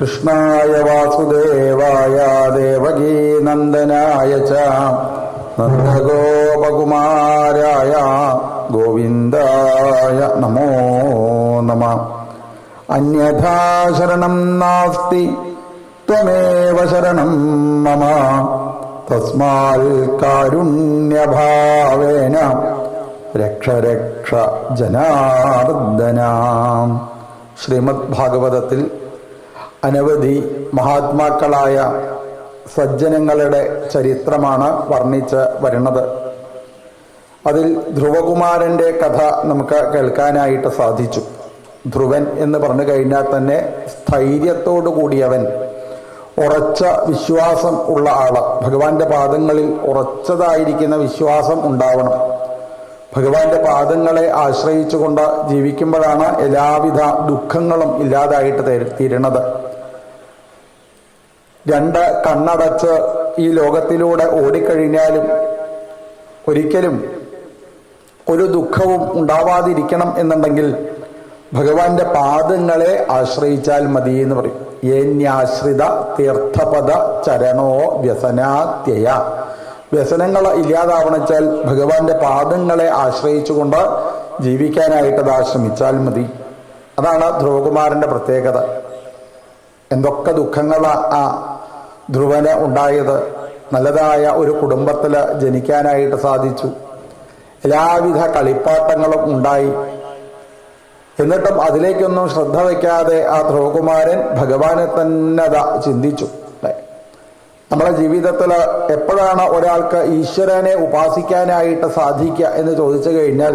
കൃഷ്ണായ വാസുദേവായ ദേവകീ നന്ദനായ ച നന്ദഗോപകുമാരായ ഗോവിന്ദായ നമോ നമ. അന്യഥാ ശരണം നാസ്തി ത്വമേവ ശരണം മമ. തസ്മാൽ കാരുണ്യഭാവേന രക്ഷ രക്ഷ ജനാർദ്ദനാം. ശ്രീമദ് ഭാഗവതത്തിൽ അനവധി മഹാത്മാക്കളായ സജ്ജനങ്ങളുടെ ചരിത്രമാണ് വർണിച്ച് വരുന്നത്. അതിൽ ധ്രുവകുമാരന്റെ കഥ നമുക്ക് കേൾക്കാനായിട്ട് സാധിച്ചു. ധ്രുവൻ എന്ന് പറഞ്ഞു കഴിഞ്ഞാൽ തന്നെ സ്ഥൈര്യത്തോടു കൂടിയവൻ ഉറച്ച വിശ്വാസം ഉള്ള ആൾ. ഭഗവാന്റെ പാദങ്ങളിൽ ഉറച്ചതായിരിക്കുന്ന വിശ്വാസം ഉണ്ടാവണം. ഭഗവാന്റെ പാദങ്ങളെ ആശ്രയിച്ചുകൊണ്ട് ജീവിക്കുമ്പോഴാണ് എല്ലാവിധ ദുഃഖങ്ങളും ഇല്ലാതായിട്ട് തീരണത്. രണ്ട് കണ്ണടച്ച് ഈ ലോകത്തിലൂടെ ഓടിക്കഴിഞ്ഞാലും ഒരിക്കലും ഒരു ദുഃഖവും ഉണ്ടാവാതിരിക്കണം എന്നുണ്ടെങ്കിൽ ഭഗവാന്റെ പാദങ്ങളെ ആശ്രയിച്ചാൽ മതി എന്ന് പറയും. ഏന്യാശ്രിത തീർത്ഥപദ ചരണോ വ്യസനാത്യയ. വ്യസനങ്ങൾ ഇല്ലാതാവണച്ചാൽ ഭഗവാന്റെ പാദങ്ങളെ ആശ്രയിച്ചുകൊണ്ട് ജീവിക്കാനായിട്ട് അത് ശ്രമിച്ചാൽ മതി. അതാണ് ധ്രുവകുമാരന്റെ പ്രത്യേകത. എന്തൊക്കെ ദുഃഖങ്ങൾ ആ ധ്രുവന് ഉണ്ടായത്. നല്ലതായ ഒരു കുടുംബത്തിൽ ജനിക്കാനായിട്ട് സാധിച്ചു. എല്ലാവിധ കളിപ്പാട്ടങ്ങളും ഉണ്ടായി. എന്നിട്ടും അതിലേക്കൊന്നും ശ്രദ്ധ വയ്ക്കാതെ ആ ധ്രുവകുമാരൻ ഭഗവാനെ തന്നെ ചിന്തിച്ചു. നമ്മുടെ ജീവിതത്തിൽ എപ്പോഴാണ് ഒരാൾക്ക് ഈശ്വരനെ ഉപാസിക്കാനായിട്ട് സാധിക്കുക എന്ന് ചോദിച്ചു കഴിഞ്ഞാൽ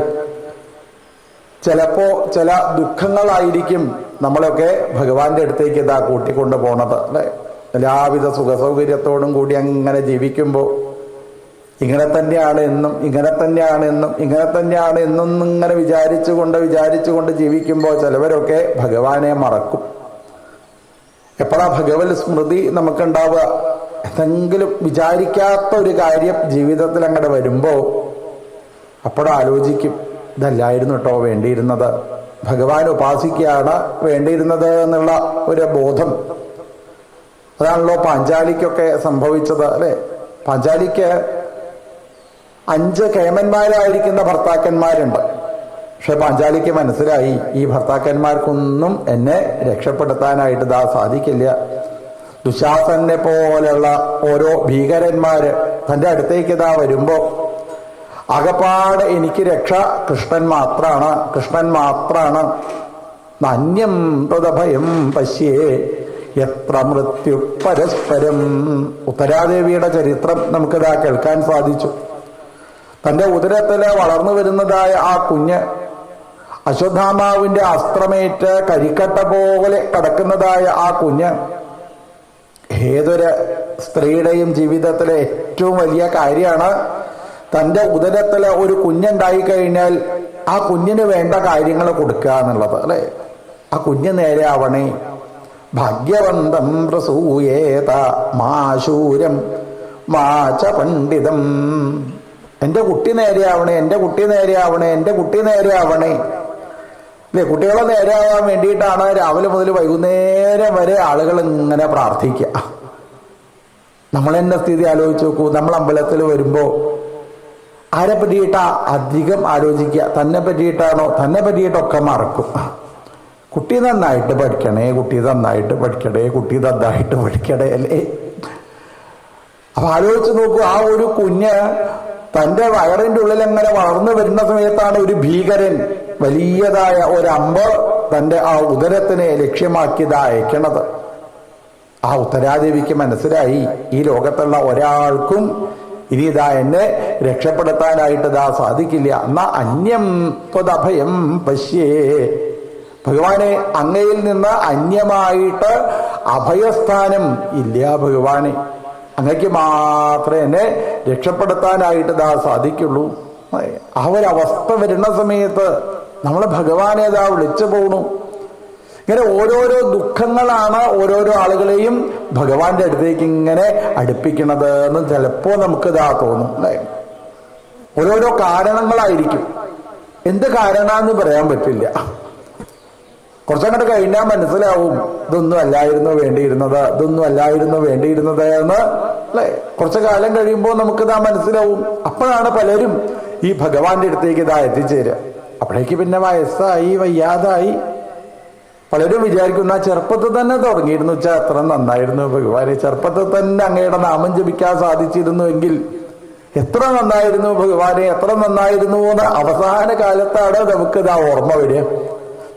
ചിലപ്പോ ചില ദുഃഖങ്ങളായിരിക്കും നമ്മളൊക്കെ ഭഗവാന്റെ അടുത്തേക്ക് ഇതാ കൂട്ടിക്കൊണ്ട് പോണത് അല്ലേ? എല്ലാവിധ സുഖസൗകര്യത്തോടും കൂടി അങ്ങനെ ജീവിക്കുമ്പോൾ ഇങ്ങനെ തന്നെയാണ് എന്നും ഇങ്ങനെ തന്നെയാണ് എന്നും ഇങ്ങനെ തന്നെയാണ് എന്നും ഇങ്ങനെ വിചാരിച്ചുകൊണ്ട് വിചാരിച്ചുകൊണ്ട് ജീവിക്കുമ്പോൾ ചിലവരൊക്കെ ഭഗവാനെ മറക്കും. എപ്പോഴാ ഭഗവത് സ്മൃതി നമുക്കുണ്ടാവുക? എന്തെങ്കിലും വിചാരിക്കാത്ത ഒരു കാര്യം ജീവിതത്തിൽ അങ്ങോട്ട് വരുമ്പോൾ അപ്പോഴാലോചിക്കും ഇതല്ലായിരുന്നു കേട്ടോ വേണ്ടിയിരുന്നത്. ഭഗവാൻ ഉപാസിക്കുകയാണ് വേണ്ടിയിരുന്നത് എന്നുള്ള ഒരു ബോധം. അതാണല്ലോ പാഞ്ചാലിക്കൊക്കെ സംഭവിച്ചത് അല്ലെ? പാഞ്ചാലിക്ക് അഞ്ച് കേമന്മാരായിരിക്കുന്ന ഭർത്താക്കന്മാരുണ്ട്. പക്ഷെ പാഞ്ചാലിക്ക് മനസ്സിലായി ഈ ഭർത്താക്കന്മാർക്കൊന്നും എന്നെ രക്ഷപ്പെടുത്താനായിട്ട് ഇതാ സാധിക്കില്ല. ദുശാസനെ പോലെയുള്ള ഓരോ ഭീകരന്മാര് തന്റെ അടുത്തേക്ക് ഇതാ വരുമ്പോൾ അകപ്പാട് എനിക്ക് രക്ഷ കൃഷ്ണൻ മാത്രാണ് കൃഷ്ണൻ മാത്രാണ്. നന്യം തൃതഭയം പശ്യേ എത്ര മൃത്യു പരസ്പരം. ഉത്തരാദേവിയുടെ ചരിത്രം നമുക്കിതാ കേൾക്കാൻ സാധിച്ചു. തന്റെ ഉദരത്തിൽ വളർന്നു വരുന്നതായ ആ കുഞ്ഞ് അശ്വത്ഥാമാവിന്റെ അസ്ത്രമേറ്റ് കരിക്കട്ട പോലെ കടക്കുന്നതായ ആ കുഞ്ഞ് ഏതൊരു സ്ത്രീയുടെയും ജീവിതത്തിലെ ഏറ്റവും വലിയ കാര്യമാണ്. തന്റെ ഉദരത്തിൽ ഒരു കുഞ്ഞുണ്ടായി കഴിഞ്ഞാൽ ആ കുഞ്ഞിന് വേണ്ട കാര്യങ്ങൾ കൊടുക്കുക എന്നുള്ളത് അല്ലെ? ആ കുഞ്ഞ് നേരെ ആവണേ ഭാഗ്യവന്തം പ്രസൂയേത മാശൂരം മാച പണ്ഡിതം എന്റെ കുട്ടി നേരെയാവണേ എന്റെ കുട്ടി നേരെ നേരെയാവണേ എന്റെ കുട്ടി നേരെ നേരെയാവണേ അല്ലെ കുട്ടികളെ നേരെയാകാൻ വേണ്ടിയിട്ടാണ് രാവിലെ മുതൽ വൈകുന്നേരം വരെ ആളുകൾ ഇങ്ങനെ പ്രാർത്ഥിക്കുക. നമ്മൾ എന്നെ സ്ഥിതി ആലോചിച്ച് നോക്കൂ? നമ്മൾ അമ്പലത്തിൽ വരുമ്പോൾ ആരെ പറ്റിയിട്ടാ അധികം ആലോചിക്കുക? തന്നെ പറ്റിയിട്ടാണോ? തന്നെ പറ്റിയിട്ടൊക്കെ മറക്കും. കുട്ടി നന്നായിട്ട് പഠിക്കണേ കുട്ടി നന്നായിട്ട് പഠിക്കണേ കുട്ടി നന്നായിട്ട് പഠിക്കണേ അല്ലേ? അപ്പൊ ആലോചിച്ച് നോക്കൂ ആ ഒരു കുഞ്ഞ് തന്റെ വയറിന്റെ ഉള്ളിൽ അങ്ങനെ വളർന്നു വരുന്ന സമയത്താണ് ഒരു ഭീകരൻ വലിയതായ ഒരമ്പ് തന്റെ ആ ഉദരത്തിനെ ലക്ഷ്യമാക്കിയത് അയക്കണത്. ആ ഉത്തരാദേവിക്ക് മനസ്സിലായി ഈ ലോകത്തുള്ള ഒരാൾക്കും ഇനി ഇതാ എന്നെ രക്ഷപ്പെടുത്താനായിട്ട് ഇതാ സാധിക്കില്ല. എന്നാ അന്യം ത്വദഭയം പശ്യേ. ഭഗവാനെ അങ്ങയിൽ നിന്ന് അന്യമായിട്ട് അഭയസ്ഥാനം ഇല്ല ഭഗവാനെ. അങ്ങക്ക് മാത്രമേ എന്നെ രക്ഷപ്പെടുത്താനായിട്ട് ഇതാ സാധിക്കുള്ളൂ. ആ ഒരവസ്ഥ വരുന്ന സമയത്ത് നമ്മളെ ഭഗവാനെ ഇതാ വിളിച്ചു പോകണു ഇങ്ങനെ ഓരോരോ ദുഃഖങ്ങളാണ് ഓരോരോ ആളുകളെയും ഭഗവാന്റെ അടുത്തേക്ക് ഇങ്ങനെ അടുപ്പിക്കണത് എന്ന് ചിലപ്പോ നമുക്ക് ഇതാ തോന്നും. ഓരോരോ കാരണങ്ങളായിരിക്കും. എന്ത് കാരണമെന്ന് പറയാൻ പറ്റില്ല. കുറച്ചങ്ങോട്ട് കഴിഞ്ഞാൽ മനസ്സിലാവും ഇതൊന്നും അല്ലായിരുന്നു വേണ്ടിയിരുന്നത് ഇതൊന്നും അല്ലായിരുന്നു വേണ്ടിയിരുന്നത് എന്ന് അല്ലെ? കുറച്ചു കാലം കഴിയുമ്പോൾ നമുക്ക് ഇതാ മനസ്സിലാവും. അപ്പോഴാണ് പലരും ഈ ഭഗവാന്റെ അടുത്തേക്ക് ഇതാ എത്തിച്ചേരുക അപ്പോഴേക്ക് പിന്നെ വയസ്സായി വയ്യാതായി. പലരും വിചാരിക്കുന്ന ചെറുപ്പത്തിൽ തന്നെ തുടങ്ങിയിരുന്നു വെച്ചാൽ അത്ര നന്നായിരുന്നു ഭഗവാനെ ചെറുപ്പത്തിൽ തന്നെ അങ്ങയുടെ നാമം ജപിക്കാൻ സാധിച്ചിരുന്നു എങ്കിൽ എത്ര നന്നായിരുന്നു ഭഗവാനെ എത്ര നന്നായിരുന്നു എന്ന് അവസാന കാലത്താണ് നമുക്ക് ഇതാ ഓർമ്മ വരിക.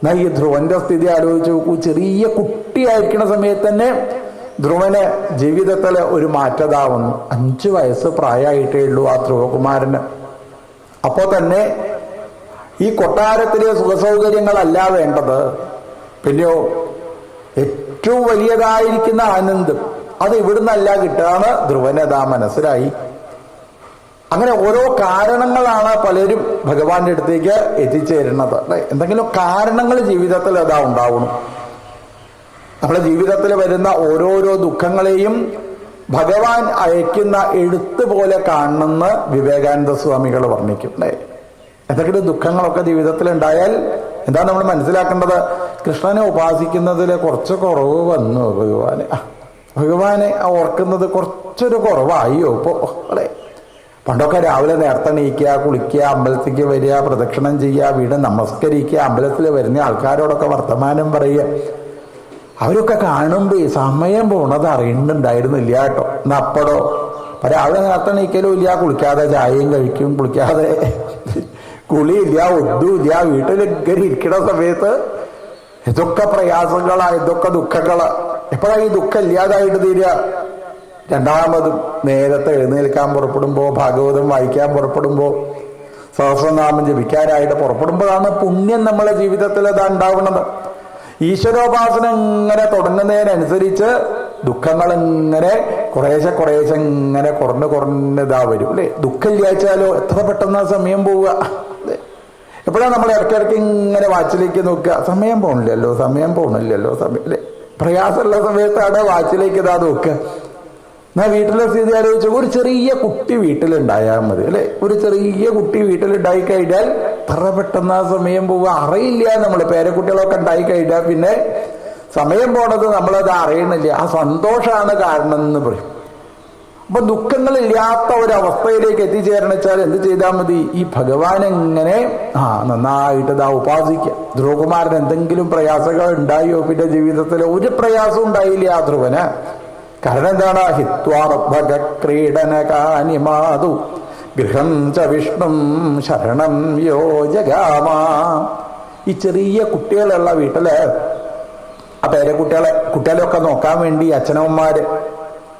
ഈ ധ്രുവന്റെ സ്ഥിതി ആലോചിച്ച് നോക്കൂ. ചെറിയ കുട്ടിയായിരിക്കുന്ന സമയത്ത് തന്നെ ധ്രുവന് ജീവിതത്തിൽ ഒരു മാറ്റതാവുന്നു. അഞ്ചു വയസ്സ് പ്രായമായിട്ടേ ഉള്ളൂ ആ ധ്രുവകുമാരന്. അപ്പോൾ തന്നെ ഈ കൊട്ടാരത്തിലെ സുഖസൗകര്യങ്ങളല്ല വേണ്ടത്. പിന്നെയോ ഏറ്റവും വലിയതായിരിക്കുന്ന ആനന്ദം. അത് ഇവിടുന്നല്ല കിട്ടുകയാണ് ആ മനസ്സിലായി. അങ്ങനെ ഓരോ കാരണങ്ങളാണ് പലരും ഭഗവാന്റെ അടുത്തേക്ക് എത്തിച്ചേരുന്നത്. അല്ലെ? എന്തെങ്കിലും കാരണങ്ങൾ ജീവിതത്തിൽ അതാ ഉണ്ടാവണം. നമ്മുടെ ജീവിതത്തിൽ വരുന്ന ഓരോരോ ദുഃഖങ്ങളെയും ഭഗവാൻ അയക്കുന്ന എഴുത്ത് പോലെ കാണണമെന്ന് വിവേകാനന്ദ സ്വാമികൾ വർണിക്കും. അല്ലേ? എന്തെങ്കിലും ദുഃഖങ്ങളൊക്കെ ജീവിതത്തിൽ ഉണ്ടായാൽ എന്താ നമ്മൾ മനസ്സിലാക്കേണ്ടത്? കൃഷ്ണനെ ഉപാസിക്കുന്നതിൽ കുറച്ച് കുറവ് വന്നു ഭഗവാനെ. ഭഗവാനെ ഓർക്കുന്നത് കുറച്ചൊരു കുറവായോ ഇപ്പോ. അല്ലേ? പണ്ടൊക്കെ രാവിലെ നേരത്തെ എണീക്കുക കുളിക്കുക അമ്പലത്തിലേക്ക് വരിക പ്രദക്ഷിണം ചെയ്യുക വീട് നമസ്കരിക്കുക അമ്പലത്തിൽ വരുന്ന ആൾക്കാരോടൊക്കെ വർത്തമാനം പറയുക. അവരൊക്കെ കാണുമ്പോൾ സമയം പോണത് അറിയുന്നുണ്ടായിരുന്നില്ല കേട്ടോ. എന്നാ അപ്പടോ? അപ്പൊ രാവിലെ നേരത്തെ എണീക്കലും ഇല്ല കുളിക്കാതെ ചായയും കഴിക്കും കുളിക്കാതെ കുളിയില്ല ഒന്നുമില്ല വീട്ടിലിങ്ങനെ ഇരിക്കുന്ന സമയത്ത് ഇതൊക്കെ പ്രയാസങ്ങളാ ഇതൊക്കെ ദുഃഖങ്ങളാ. എപ്പോഴാണ് ഈ ദുഃഖം ഇല്ലാതായിട്ട് തീരുക? രണ്ടാമതും നേരത്തെ എഴുന്നേൽക്കാൻ പുറപ്പെടുമ്പോൾ ഭാഗവതം വായിക്കാൻ പുറപ്പെടുമ്പോൾ സഹസ്രനാമം ജപിക്കാനായിട്ട് പുറപ്പെടുമ്പോഴാണ് പുണ്യം നമ്മളെ ജീവിതത്തിൽ അത് ഉണ്ടാവുന്നത്. ഈശ്വരോപാസന ഇങ്ങനെ തുടങ്ങുന്നതിനനുസരിച്ച് ദുഃഖങ്ങൾ ഇങ്ങനെ കുറേശ്ശെ കുറേശ്ശെ ഇങ്ങനെ കുറഞ്ഞു കുറഞ്ഞതാ വരും അല്ലേ? ദുഃഖം ഇല്ലാച്ചാലോ എത്ര പെട്ടെന്ന് സമയം പോവുക? എപ്പോഴാണ് നമ്മൾ ഇടയ്ക്കിടയ്ക്ക് ഇങ്ങനെ വാച്ചിലേക്ക് നോക്കുക? സമയം പോണില്ലല്ലോ സമയം പോണില്ലല്ലോ സമയം അല്ലേ? പ്രയാസമുള്ള സമയത്താണ് വാച്ചിലേക്ക് ഇതാ നോക്കുക. എന്നാ വീട്ടിലെ സ്ഥിതി ആലോചിച്ച് ഒരു ചെറിയ കുട്ടി വീട്ടിലുണ്ടായാൽ മതി അല്ലെ? ഒരു ചെറിയ കുട്ടി വീട്ടിലുണ്ടായി കഴിഞ്ഞാൽ പറ പെട്ടെന്ന് ആ സമയം പോവുക. അറിയില്ല നമ്മൾ പേരക്കുട്ടികളൊക്കെ ഉണ്ടായി കഴിഞ്ഞാൽ പിന്നെ സമയം പോണത് നമ്മളത് അറിയണില്ല. ആ സന്തോഷമാണ് കാരണം എന്ന് പറയും. അപ്പൊ ദുഃഖങ്ങളില്ലാത്ത ഒരു അവസ്ഥയിലേക്ക് എത്തിച്ചേരണം വെച്ചാൽ എന്ത് ചെയ്താൽ മതി? ഈ ഭഗവാൻ എങ്ങനെ ആ നന്നായിട്ട് ഇതാ ഉപാസിക്കുക ധ്രുവകുമാരൻ എന്തെങ്കിലും പ്രയാസങ്ങൾ ഉണ്ടായോ? പിന്നെ ജീവിതത്തിൽ ഒരു പ്രയാസം ഉണ്ടായില്ല ആ ധ്രുവന്. കാരണം എന്താണ് ഹിത്വാർഭക്രീഡനകാനി ക്രീഡനകാനിമാതു ഗൃഹം ച വിഷ്ണും ശരണം യോജഗാമ. ഈ ചെറിയ കുട്ടികളുള്ള വീട്ടിൽ ആ പേരക്കുട്ടികളെ കുട്ടികളെയൊക്കെ നോക്കാൻ വേണ്ടി അച്ഛനമ്മമാര്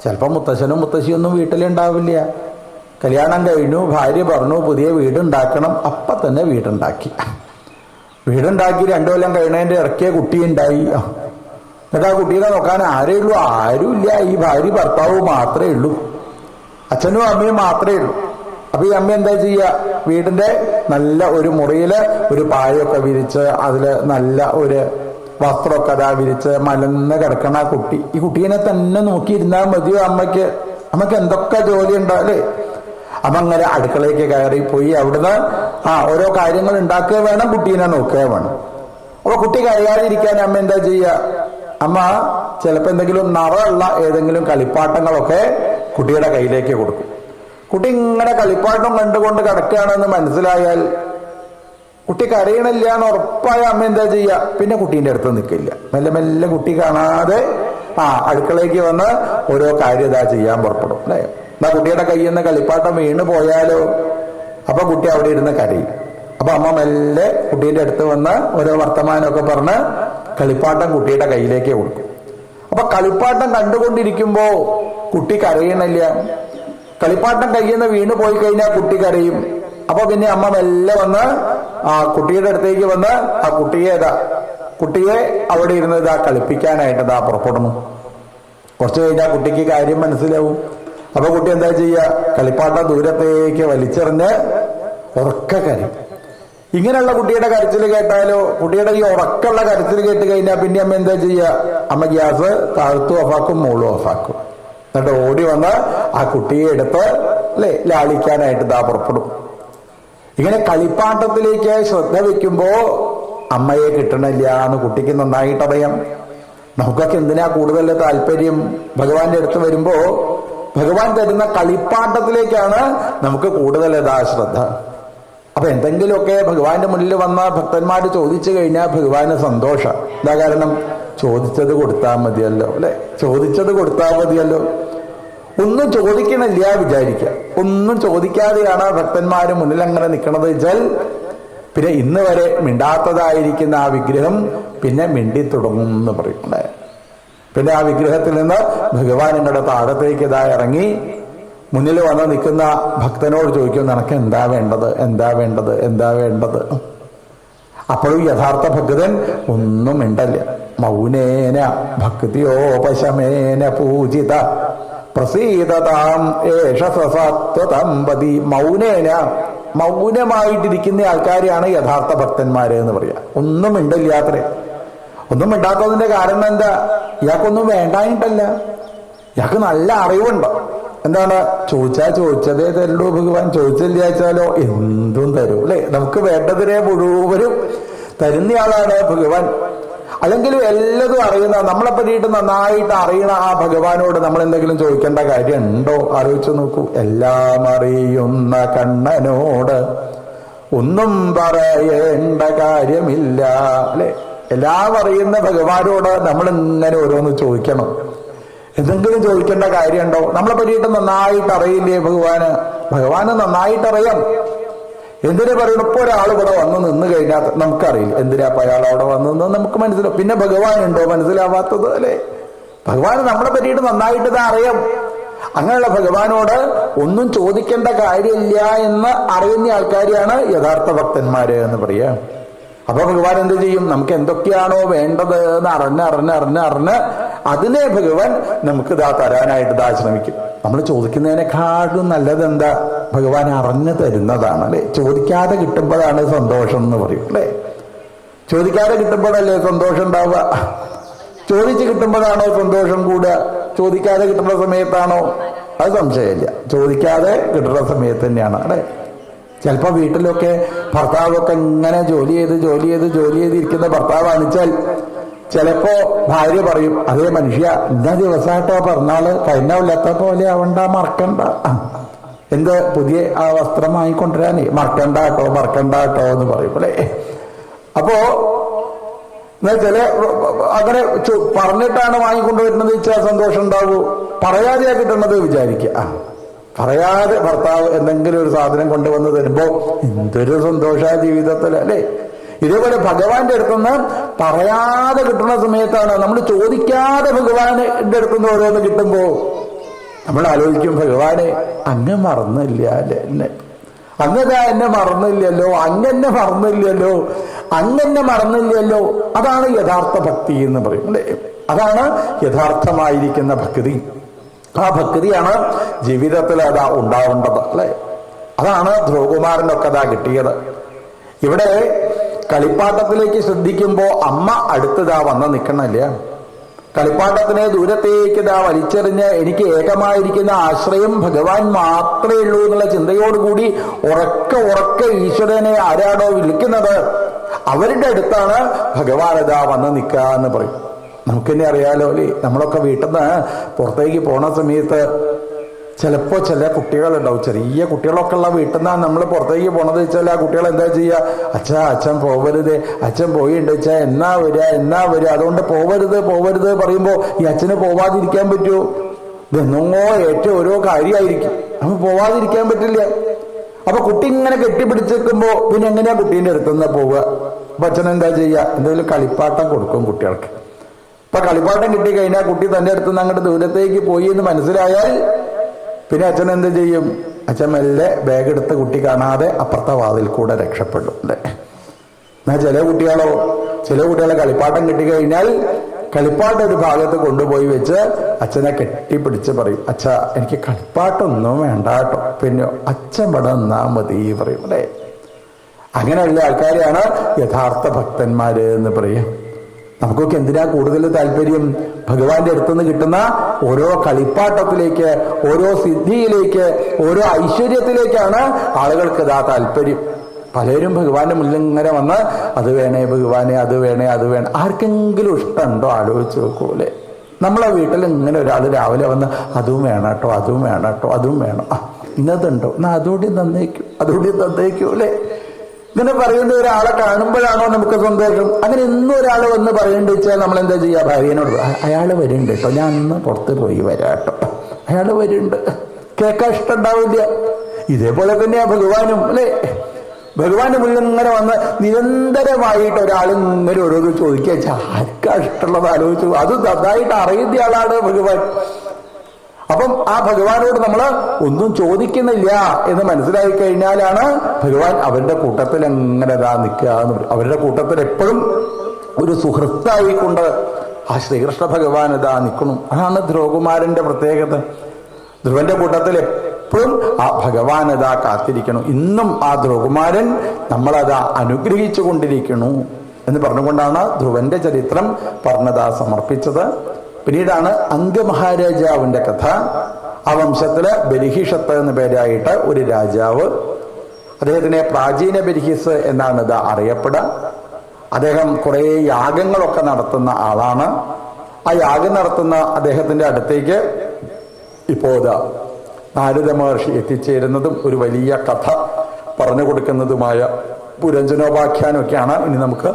ചിലപ്പോൾ മുത്തശ്ശനും മുത്തശ്ശിയൊന്നും വീട്ടിലുണ്ടാവില്ല. കല്യാണം കഴിഞ്ഞു ഭാര്യ പറഞ്ഞു പുതിയ വീടുണ്ടാക്കണം. അപ്പം തന്നെ വീടുണ്ടാക്കി. വീടുണ്ടാക്കി രണ്ടു കൊല്ലം കഴിഞ്ഞതിന്റെ ഇറക്കിയ കുട്ടിയുണ്ടായി. എന്നിട്ട് ആ കുട്ടീനെ നോക്കാൻ ആരേ ഉള്ളൂ ആരുമില്ല. ഈ ഭാര്യ ഭർത്താവ് മാത്രമേ ഉള്ളൂ. അച്ഛനും അമ്മയും മാത്രമേ ഉള്ളൂ. അപ്പൊ ഈ അമ്മ എന്താ ചെയ്യുക വീടിന്റെ നല്ല ഒരു മുറിയിൽ ഒരു പായൊക്കെ വിരിച്ച് അതിൽ നല്ല ഒരു വസ്ത്രമൊക്കെ അതാ വിരിച്ച് മലന്ന് കിടക്കണ ആ കുട്ടി. ഈ കുട്ടീനെ തന്നെ നോക്കിയിരുന്നാൽ മതിയോ അമ്മയ്ക്ക്? അമ്മയ്ക്ക് എന്തൊക്കെ ജോലി ഉണ്ടാവില്ലേ അമ്മ അങ്ങനെ അടുക്കളയ്ക്ക് കയറി പോയി. അവിടുന്ന് ആ ഓരോ കാര്യങ്ങൾ ഉണ്ടാക്കുക വേണം കുട്ടീനെ നോക്കുക വേണം. അപ്പൊ കുട്ടി കഴിയാതിരിക്കാൻ അമ്മ എന്താ ചെയ്യുക അമ്മ ചിലപ്പോൾ എന്തെങ്കിലും നിറമുള്ള ഏതെങ്കിലും കളിപ്പാട്ടങ്ങളൊക്കെ കുട്ടിയുടെ കയ്യിലേക്ക് കൊടുക്കും. കുട്ടി ഇങ്ങനെ കളിപ്പാട്ടം കണ്ടുകൊണ്ട് കിടക്കുകയാണെന്ന് മനസ്സിലായാൽ കുട്ടി കരയണില്ല എന്ന് ഉറപ്പായ അമ്മ എന്താ ചെയ്യുക? പിന്നെ കുട്ടീന്റെ അടുത്ത് നിൽക്കില്ല. മെല്ലെ മെല്ലെ കുട്ടി കാണാതെ ആ അടുക്കളയ്ക്ക് വന്ന് ഓരോ കാര്യം ഇതാ ചെയ്യാൻ പുറപ്പെടും അല്ലേ? എന്നാ കുട്ടിയുടെ കയ്യിൽ നിന്ന് കളിപ്പാട്ടം വീണ് പോയാലോ? അപ്പൊ കുട്ടി അവിടെ ഇരുന്ന് കരയും. അപ്പൊ അമ്മ മെല്ലെ കുട്ടിയുടെ അടുത്ത് വന്ന് ഓരോ വർത്തമാനമൊക്കെ പറഞ്ഞ് കളിപ്പാട്ടം കുട്ടിയുടെ കയ്യിലേക്ക് കൊടുക്കും. അപ്പൊ കളിപ്പാട്ടം കണ്ടുകൊണ്ടിരിക്കുമ്പോ കുട്ടി കരയണില്ല. കളിപ്പാട്ടം കയ്യിൽ നിന്ന് വീണ് പോയി കഴിഞ്ഞാൽ കുട്ടി കരയും. അപ്പൊ പിന്നെ അമ്മ മെല്ലെ വന്ന് ആ കുട്ടിയുടെ അടുത്തേക്ക് വന്ന് ആ കുട്ടിയെ ഇതാ കുട്ടിയെ അവിടെ ഇരുന്ന് ഇതാ കളിപ്പിക്കാനായിട്ട് ഇതാ പുറപ്പെടുന്നു. കുറച്ച് കഴിഞ്ഞാൽ കുട്ടിക്ക് കാര്യം മനസ്സിലാവും. അപ്പൊ കുട്ടി എന്താ ചെയ്യുക കളിപ്പാട്ടം ദൂരത്തേക്ക് വലിച്ചെറിഞ്ഞ് ഉറക്ക കരയും. ഇങ്ങനെയുള്ള കുട്ടിയുടെ കരച്ചിൽ കേട്ടാലോ? കുട്ടിയുടെ ഈ ഉറക്കമുള്ള കരച്ചിൽ കേട്ട് കഴിഞ്ഞാൽ പിന്നെ അമ്മ എന്താ ചെയ്യുക അമ്മ ഗ്യാസ് താഴ്ത്തു ഓഫാക്കും മോളും ഓഫാക്കും. എന്നിട്ട് ഓടി വന്ന് ആ കുട്ടിയെ എടുത്ത് അല്ലേ ലാളിക്കാനായിട്ട് ഇതാ പുറപ്പെടും. ഇങ്ങനെ കളിപ്പാട്ടത്തിലേക്ക് ശ്രദ്ധ വെക്കുമ്പോ അമ്മയെ കിട്ടണില്ല എന്ന് കുട്ടിക്ക് നന്നായിട്ടറിയാം നമുക്കൊക്കെ എന്തിനാ കൂടുതൽ താല്പര്യം? ഭഗവാന്റെ അടുത്ത് വരുമ്പോ ഭഗവാൻ തരുന്ന കളിപ്പാട്ടത്തിലേക്കാണ് നമുക്ക് കൂടുതൽ ശ്രദ്ധ. അപ്പൊ എന്തെങ്കിലുമൊക്കെ ഭഗവാന്റെ മുന്നിൽ വന്ന ഭക്തന്മാർ ചോദിച്ചു കഴിഞ്ഞാൽ ഭഗവാന് സന്തോഷം. എന്താ കാരണം? ചോദിച്ചത് കൊടുത്താൽ മതിയല്ലോ അല്ലെ? ചോദിച്ചത് കൊടുത്താൽ മതിയല്ലോ. ഒന്നും ചോദിക്കണില്ല വിചാരിക്കുക ഒന്നും ചോദിക്കാതെയാണ് ഭക്തന്മാര് മുന്നിൽ അങ്ങനെ നിൽക്കണത് വെച്ചാൽ പിന്നെ ഇന്ന് വരെ മിണ്ടാത്തതായിരിക്കുന്ന ആ വിഗ്രഹം പിന്നെ മിണ്ടി തുടങ്ങും എന്ന് പറയും പിന്നെ ആ വിഗ്രഹത്തിൽ നിന്ന് ഭഗവാൻ നിങ്ങളുടെ താഴത്തേക്ക് ഇതായി ഇറങ്ങി മുന്നിൽ വന്ന് നിൽക്കുന്ന ഭക്തനോട് ചോദിക്കും നിനക്ക് എന്താ വേണ്ടത്? എന്താ വേണ്ടത്? എന്താ വേണ്ടത്? അപ്പോഴും യഥാർത്ഥ ഭക്തൻ ഒന്നും ഇണ്ടല്ല മൗനേന ഭക്തിയോപശമേന പൂജിത പ്രസീതതാം ഏഷ സസത്വതമ്പതി മൗനേന മൗനമായിട്ടിരിക്കുന്ന ആൾക്കാരെയാണ് യഥാർത്ഥ ഭക്തന്മാരെ എന്ന് പറയാ. ഒന്നും മിണ്ടില്ലാത്രേ ഒന്നും മിണ്ടാത്തതിന്റെ കാരണം എന്താ? ഇയാൾക്കൊന്നും വേണ്ടായിട്ടല്ല ഇയാൾക്ക് നല്ല അറിവുണ്ട്. എന്താണ്? ചോദിച്ചാൽ ചോദിച്ചതേ തരുള്ളൂ ഭഗവാൻ? ചോദിച്ചില്ല വെച്ചാലോ എന്തും തരും അല്ലെ? നമുക്ക് വേണ്ടതിനെ മുഴുവനും തരുന്നയാളാണ് ഭഗവാൻ. അല്ലെങ്കിൽ എല്ലാതും അറിയുന്ന നമ്മളെ പറ്റിയിട്ട് നന്നായിട്ട് അറിയണ ആ ഭഗവാനോട് നമ്മൾ എന്തെങ്കിലും ചോദിക്കേണ്ട കാര്യം ഉണ്ടോ ആലോചിച്ചു നോക്കൂ. എല്ലാം അറിയുന്ന കണ്ണനോട് ഒന്നും പറയേണ്ട കാര്യമില്ല അല്ലെ? എല്ലാം അറിയുന്ന ഭഗവാനോട് നമ്മൾ ഇങ്ങനെ ഓരോന്ന് ചോദിക്കണം. എന്തെങ്കിലും ചോദിക്കേണ്ട കാര്യമുണ്ടോ? നമ്മളെ പറ്റിയിട്ട് നന്നായിട്ട് അറിയില്ലേ ഭഗവാന്? ഭഗവാന് നന്നായിട്ട് അറിയാം. എന്തിനു പറയണം ഇപ്പൊ ഒരാൾ ഇവിടെ വന്ന് നിന്ന് കഴിഞ്ഞാൽ നമുക്കറിയില്ല. എന്തിനാ അയാൾ അവിടെ വന്നെന്ന് നമുക്ക് മനസ്സിലാവും. പിന്നെ ഭഗവാൻ ഉണ്ടോ മനസ്സിലാവാത്തത് അല്ലേ? ഭഗവാൻ നമ്മളെ പറ്റിയിട്ട് നന്നായിട്ട് ഇത് അറിയാം. അങ്ങനെയുള്ള ഭഗവാനോട് ഒന്നും ചോദിക്കേണ്ട കാര്യമില്ല എന്ന് അറിയുന്ന ആൾക്കാരെയാണ് യഥാർത്ഥ ഭക്തന്മാര് എന്ന് പറയാ. അപ്പൊ ഭഗവാൻ എന്ത് ചെയ്യും? നമുക്ക് എന്തൊക്കെയാണോ വേണ്ടത് എന്ന് അറിഞ്ഞ് അറിഞ്ഞ് അറിഞ്ഞ് അറിഞ്ഞ് അതിനെ ഭഗവാൻ നമുക്ക് ഇതാ തരാനായിട്ട് ഇതാ ശ്രമിക്കും. നമ്മൾ ചോദിക്കുന്നതിനെക്കാളും നല്ലത് എന്താ ഭഗവാൻ അറിഞ്ഞു തരുന്നതാണ് അല്ലെ? ചോദിക്കാതെ കിട്ടുമ്പോഴാണ് സന്തോഷം എന്ന് പറയും അല്ലെ? ചോദിക്കാതെ കിട്ടുമ്പോഴല്ലേ സന്തോഷം ഉണ്ടാവുക? ചോദിച്ച് കിട്ടുമ്പോഴാണോ സന്തോഷം കൂടുക? ചോദിക്കാതെ കിട്ടുന്ന സമയത്താണോ? അത് സംശയമില്ല. ചോദിക്കാതെ കിട്ടുന്ന സമയത്ത് തന്നെയാണ് അല്ലെ? ചിലപ്പോ വീട്ടിലൊക്കെ ഭർത്താവൊക്കെ ഇങ്ങനെ ജോലി ചെയ്ത് ജോലി ചെയ്ത് ജോലി ചെയ്തിരിക്കുന്ന ഇരിക്കുന്ന ഭർത്താവാണിച്ചാൽ ചിലപ്പോ ഭാര്യ പറയും അതേ മനുഷ്യ ഇന്ന ദിവസമായിട്ടോ പറഞ്ഞാൾ കഴിഞ്ഞ പോലെ ആവണ്ട മറക്കണ്ട. എന്ത് പുതിയ ആ വസ്ത്രം വാങ്ങിക്കൊണ്ടുവരാനേ മറക്കണ്ട കേട്ടോ മറക്കണ്ട കേട്ടോ എന്ന് പറയും അല്ലേ? അപ്പോ ചില അങ്ങനെ പറഞ്ഞിട്ടാണ് വാങ്ങിക്കൊണ്ടുവരുന്നത് വെച്ചാൽ സന്തോഷം ഉണ്ടാവൂ. പറയാതെയാ കിട്ടുന്നത് വിചാരിക്കുക. പറയാതെ ഭർത്താവ് എന്തെങ്കിലും ഒരു സാധനം കൊണ്ടുവന്ന് തരുമ്പോ എന്തൊരു സന്തോഷ ജീവിതത്തിൽ അല്ലേ? ഇതേപോലെ ഭഗവാന്റെ അടുത്തുനിന്ന് പറയാതെ കിട്ടുന്ന സമയത്താണ് നമ്മൾ ചോദിക്കാതെ ഭഗവാന്റെ അടുത്തുനിന്ന് ഓരോന്ന് കിട്ടുമ്പോ നമ്മൾ ആലോചിക്കും ഭഗവാനെ അങ്ങ് മറന്നില്ല എന്നെ അങ്ങതാ എന്നെ മറന്നില്ലല്ലോ അങ്ങെന്നെ മറന്നില്ലല്ലോ അങ്ങെന്നെ മറന്നില്ലല്ലോ. അതാണ് യഥാർത്ഥ ഭക്തി എന്ന് പറയും അതാണ് യഥാർത്ഥമായിരിക്കുന്ന ഭക്തി. ആ ഭക്തിയാണ് ജീവിതത്തിൽ അതാ ഉണ്ടാവേണ്ടത് അല്ലെ? അതാണ് ധ്രുവകുമാരനൊക്കെ അതാ കിട്ടിയത്. ഇവിടെ കളിപ്പാട്ടത്തിലേക്ക് ശ്രദ്ധിക്കുമ്പോൾ അമ്മ അടുത്തതാ വന്ന് നിൽക്കണില്ല കളിപ്പാട്ടത്തിനെ ദൂരത്തേക്ക് ഇതാ വലിച്ചെറിഞ്ഞ് എനിക്ക് ഏകമായിരിക്കുന്ന ആശ്രയം ഭഗവാൻ മാത്രമേ ഉള്ളൂ എന്നുള്ള ചിന്തയോടുകൂടി ഉറക്ക ഉറക്ക ഈശ്വരനെ ആരാണോ വിളിക്കുന്നത് അവരുടെ അടുത്താണ് ഭഗവാൻ ഇതാ വന്ന് നിൽക്കുക എന്ന് പറയും. നമുക്കെന്നെ അറിയാലോ അല്ലേ? നമ്മളൊക്കെ വീട്ടിൽ നിന്ന് പുറത്തേക്ക് പോണ സമയത്ത് ചിലപ്പോ ചില കുട്ടികളുണ്ടാവും. ചെറിയ കുട്ടികളൊക്കെ ഉള്ള വീട്ടിൽ നിന്നാണ് നമ്മൾ പുറത്തേക്ക് പോണത് വെച്ചാൽ ആ കുട്ടികൾ എന്താ ചെയ്യുക അച്ഛാ അച്ഛൻ പോവരുത്. അച്ഛൻ പോയിണ്ട്. വെച്ചാൽ എന്നാ വരിക എന്നാ വരിക അതുകൊണ്ട് പോവരുത് പോവരുത് പറയുമ്പോൾ ഈ അച്ഛന് പോവാതിരിക്കാൻ പറ്റുമോ ഇതെന്നോ ഏറ്റവും ഓരോ കാര്യമായിരിക്കും. നമ്മൾ പോവാതിരിക്കാൻ പറ്റില്ല. അപ്പൊ കുട്ടി ഇങ്ങനെ കെട്ടിപ്പിടിച്ചേക്കുമ്പോ പിന്നെ എങ്ങനെയാ കുട്ടീന്റെ അടുത്തുനിന്ന് പോവുക? അപ്പൊ അച്ഛൻ എന്താ ചെയ്യുക എന്തെങ്കിലും കളിപ്പാട്ടം കൊടുക്കും കുട്ടികൾക്ക്. ഇപ്പൊ കളിപ്പാട്ടം കിട്ടിക്കഴിഞ്ഞാൽ കുട്ടി തന്റെ അടുത്ത് അങ്ങോട്ട് ദൂരത്തേക്ക് പോയി എന്ന് മനസ്സിലായാൽ പിന്നെ അച്ഛൻ എന്ത് ചെയ്യും? അച്ഛൻ മെല്ലെ ബാഗ് എടുത്ത് കുട്ടി കാണാതെ അപ്പുറത്തെ വാതിൽ കൂടെ രക്ഷപ്പെടും അല്ലേ? എന്നാ ചില കുട്ടികളോ ചില കുട്ടികളെ കളിപ്പാട്ടം കിട്ടി കഴിഞ്ഞാൽ കളിപ്പാട്ടം ഒരു ഭാഗത്ത് കൊണ്ടുപോയി വെച്ച് അച്ഛനെ കെട്ടിപ്പിടിച്ച് പറയും അച്ഛ എനിക്ക് കളിപ്പാട്ടൊന്നും വേണ്ട കേട്ടോ. പിന്നെ അച്ഛൻ ഇവിടെ നിന്നാ മതി പറയും അല്ലേ? അങ്ങനെയുള്ള ആൾക്കാരെയാണ് യഥാർത്ഥ ഭക്തന്മാര് എന്ന് പറയും. നമുക്കൊക്കെ എന്തിനാ കൂടുതൽ താല്പര്യം? ഭഗവാന്റെ അടുത്തുനിന്ന് കിട്ടുന്ന ഓരോ കളിപ്പാട്ടത്തിലേക്ക് ഓരോ സിദ്ധിയിലേക്ക് ഓരോ ഐശ്വര്യത്തിലേക്കാണ് ആളുകൾക്ക് ഇതാ താല്പര്യം. പലരും ഭഗവാന്റെ മുന്നിൽ ഇങ്ങനെ വന്ന് അത് വേണേ ഭഗവാനെ അത് വേണേ അത് വേണേ. ആർക്കെങ്കിലും ഇഷ്ടമുണ്ടോ ആലോചിച്ച് നോക്കൂലെ നമ്മളെ വീട്ടിൽ ഇങ്ങനെ ഒരാൾ രാവിലെ വന്ന് അതും വേണം കേട്ടോ അതും വേണം കേട്ടോ അതും വേണം. ഇന്നതുണ്ടോ? എന്നാ അതുകൂടി നന്നേക്കും അതുകൂടി തന്നേക്കൂലേ ഇങ്ങനെ പറയുന്ന ഒരാളെ കാണുമ്പോഴാണോ നമുക്ക് സന്തോഷം? അങ്ങനെ ഇന്നും ഒരാൾ വന്ന് പറയേണ്ടി വെച്ചാൽ നമ്മൾ എന്താ ചെയ്യുക ഭാര്യനോട് അയാൾ വരുന്നുണ്ട് കേട്ടോ ഞാൻ അന്ന് പുറത്ത് പോയി വരാട്ടോ അയാൾ വരുന്നുണ്ട്. കേൾക്കാൻ ഇഷ്ടം ഉണ്ടാവില്ല ഇതേപോലെ തന്നെയാ ഭഗവാനും അല്ലേ? ഭഗവാന്റെ മുന്നിൽ ഇങ്ങനെ വന്ന് നിരന്തരമായിട്ട് ഒരാൾ ഇങ്ങനെ ഓരോന്ന് ചോദിക്കുക ആർക്കാ ഇഷ്ടമുള്ളത്? ആലോചിച്ചു അത് നന്നായിട്ട് അറിയുന്ന ആളാണ് ഭഗവാൻ. അപ്പം ആ ഭഗവാനോട് നമ്മൾ ഒന്നും ചോദിക്കുന്നില്ല എന്ന് മനസ്സിലായി കഴിഞ്ഞാലാണ് ഭഗവാൻ അവരുടെ കൂട്ടത്തിൽ എങ്ങനെ ഇതാ നിൽക്കുക എന്ന് പറയും അവരുടെ കൂട്ടത്തിൽ എപ്പോഴും ഒരു സുഹൃത്തായിക്കൊണ്ട് ആ ശ്രീകൃഷ്ണ ഭഗവാൻ ഇതാ നിൽക്കണം അതാണ് ധ്രുവകുമാരന്റെ പ്രത്യേകത. ധ്രുവന്റെ കൂട്ടത്തിൽ എപ്പോഴും ആ ഭഗവാൻ ഇതാ കാത്തിരിക്കണം. ഇന്നും ആ ധ്രുവകുമാരൻ നമ്മളതാ അനുഗ്രഹിച്ചു കൊണ്ടിരിക്കണു എന്ന് പറഞ്ഞുകൊണ്ടാണ് ധ്രുവന്റെ ചരിത്രം പറഞ്ഞതാ സമർപ്പിച്ചത്. പിന്നീടാണ് അംഗമഹാരാജാവിന്റെ കഥ. ആ വംശത്തിൽ ബലിഹിഷത്ത് എന്ന പേരായിട്ട് ഒരു രാജാവ്. അദ്ദേഹത്തിനെ പ്രാചീന ബലിഹിസ് എന്നാണ് ഇത് അറിയപ്പെടുക. അദ്ദേഹം കുറേ യാഗങ്ങളൊക്കെ നടത്തുന്ന ആളാണ്. ആ യാഗം നടത്തുന്ന അദ്ദേഹത്തിന്റെ അടുത്തേക്ക് ഇപ്പോൾ നാരദ മഹർഷി എത്തിച്ചേരുന്നതും ഒരു വലിയ കഥ പറഞ്ഞു കൊടുക്കുന്നതുമായ പുരഞ്ജനോപാഖ്യാനമൊക്കെയാണ് ഇനി നമുക്ക്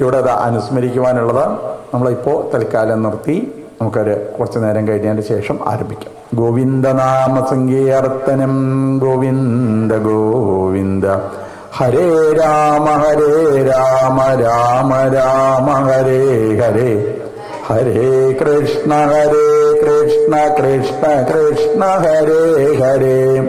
ഇവിടെ അനുസ്മരിക്കുവാനുള്ളത്. നമ്മളിപ്പോൾ തൽക്കാലം നിർത്തി. നമുക്കൊരു കുറച്ച് നേരം കഴിഞ്ഞതിന് ശേഷം ആരംഭിക്കാം. ഗോവിന്ദനാമ സങ്കീർത്തനം ഗോവിന്ദ ഗോവിന്ദ. ഹരേ രാമ ഹരേ രാമ രാമ രാമ ഹരേ ഹരേ. ഹരേ കൃഷ്ണ ഹരേ കൃഷ്ണ കൃഷ്ണ കൃഷ്ണ ഹരേ ഹരേ.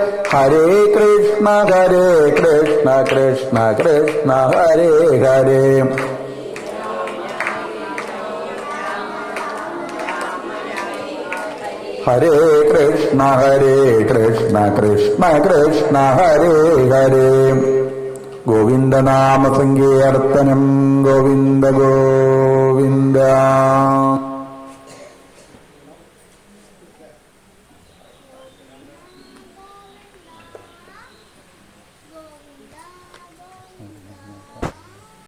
ഹരേ കൃഷ്ണ ഹരേ കൃഷ്ണ കൃഷ്ണ കൃഷ്ണ ഹരേ ഹരേ ഹരേ കൃഷ്ണ ഹരേ കൃഷ്ണ കൃഷ്ണ കൃഷ്ണ ഹരേ ഹരേ ഗോവിന്ദനാമസങ്കീർത്തനം ഗോവിന്ദ ഗോവിന്ദ